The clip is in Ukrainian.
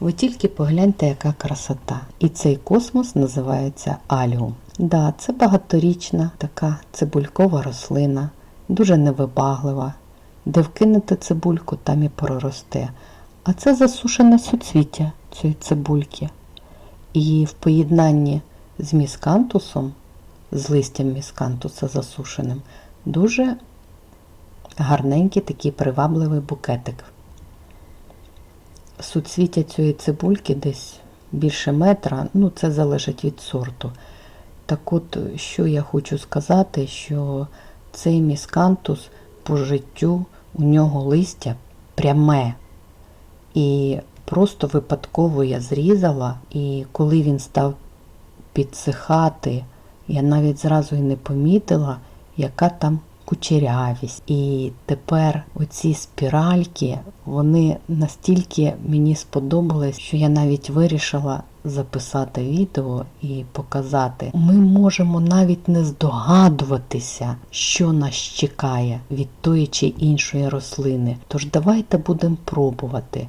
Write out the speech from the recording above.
Ви тільки погляньте, яка красота. І цей космос називається аліум. Да, це багаторічна така цибулькова рослина, дуже невибаглива. Де вкинете цибульку, там і проросте. А це засушене суцвіття цієї цибульки. І в поєднанні з міскантусом, з листям міскантуса засушеним, дуже гарненький такий привабливий букетик. Суцвіття цієї цибульки десь більше метра, ну це залежить від сорту. Так от, що я хочу сказати, що цей міскантус по життю у нього листя пряме. І просто випадково я зрізала, і коли він став підсихати, я навіть зразу і не помітила, яка там кучерявість. І тепер оці спіральки, вони настільки мені сподобались, що я навіть вирішила записати відео і показати. Ми можемо навіть не здогадуватися, що нас чекає від тої чи іншої рослини. Тож давайте будемо пробувати.